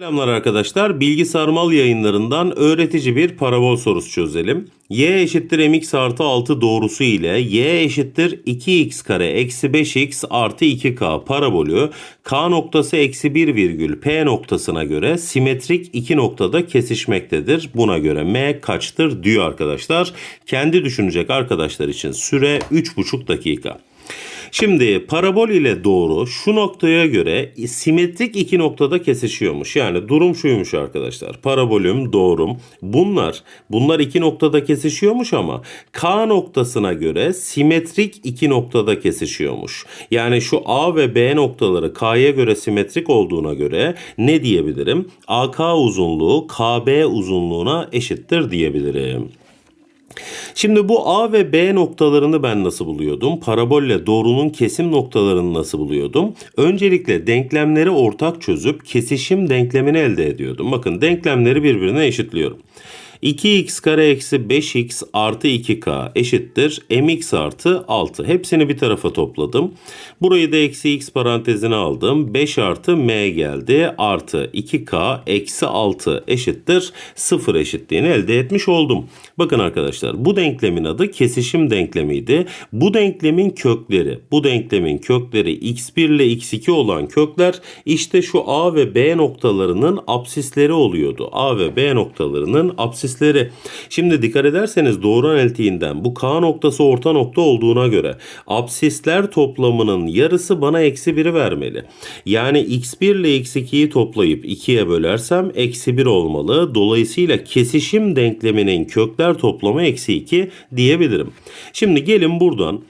Selamlar arkadaşlar. Bilgi Sarmal yayınlarından öğretici bir parabol sorusu çözelim. y eşittir mx artı 6 doğrusu ile y eşittir 2x kare eksi 5x artı 2k parabolü k noktası eksi 1 virgül p noktasına göre simetrik iki noktada kesişmektedir. Buna göre m kaçtır diyor arkadaşlar. Kendi düşünecek arkadaşlar için süre 3,5 dakika. Şimdi parabol ile doğru şu noktaya göre simetrik iki noktada kesişiyormuş. Yani durum şuymuş arkadaşlar. Parabolüm, doğrum. Bunlar bunlar iki noktada kesişiyormuş ama K noktasına göre simetrik iki noktada kesişiyormuş. Yani şu A ve B noktaları K'ya göre simetrik olduğuna göre ne diyebilirim? AK uzunluğu KB uzunluğuna eşittir diyebilirim. Şimdi bu A ve B noktalarını ben nasıl buluyordum? Parabolle doğrunun kesim noktalarını nasıl buluyordum? Öncelikle denklemleri ortak çözüp kesişim denklemini elde ediyordum. Bakın denklemleri birbirine eşitliyorum. 2x kare eksi 5x artı 2k eşittir mx artı 6. Hepsini bir tarafa topladım. Burayı da eksi x parantezine aldım. 5 artı m geldi. Artı 2k eksi 6 eşittir 0 eşitliğini elde etmiş oldum. Bakın arkadaşlar bu denklemin adı kesişim denklemiydi. Bu denklemin kökleri, bu denklemin kökleri x1 ile x2 olan kökler işte şu a ve b noktalarının absisleri oluyordu. A ve b noktalarının absisleri. Şimdi dikkat ederseniz doğru analitiğinden bu k noktası orta nokta olduğuna göre absisler toplamının yarısı bana eksi 1'i vermeli. Yani x1 ile x2'yi toplayıp 2'ye bölersem eksi 1 olmalı. Dolayısıyla kesişim denkleminin kökler toplamı eksi 2 diyebilirim. Şimdi gelin buradan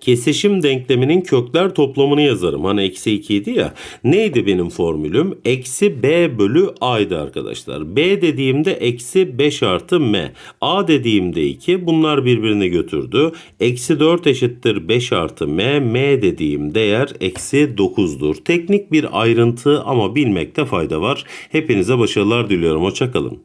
kesişim denkleminin kökler toplamını yazarım. Hani eksi 2 idi ya. Neydi benim formülüm? Eksi b bölü a'ydı arkadaşlar. b dediğimde eksi 5 artı m. a dediğimde 2. Bunlar birbirini götürdü. Eksi 4 eşittir 5 artı m. m dediğim değer eksi 9'dur. Teknik bir ayrıntı ama bilmekte fayda var. Hepinize başarılar diliyorum. Hoşçakalın.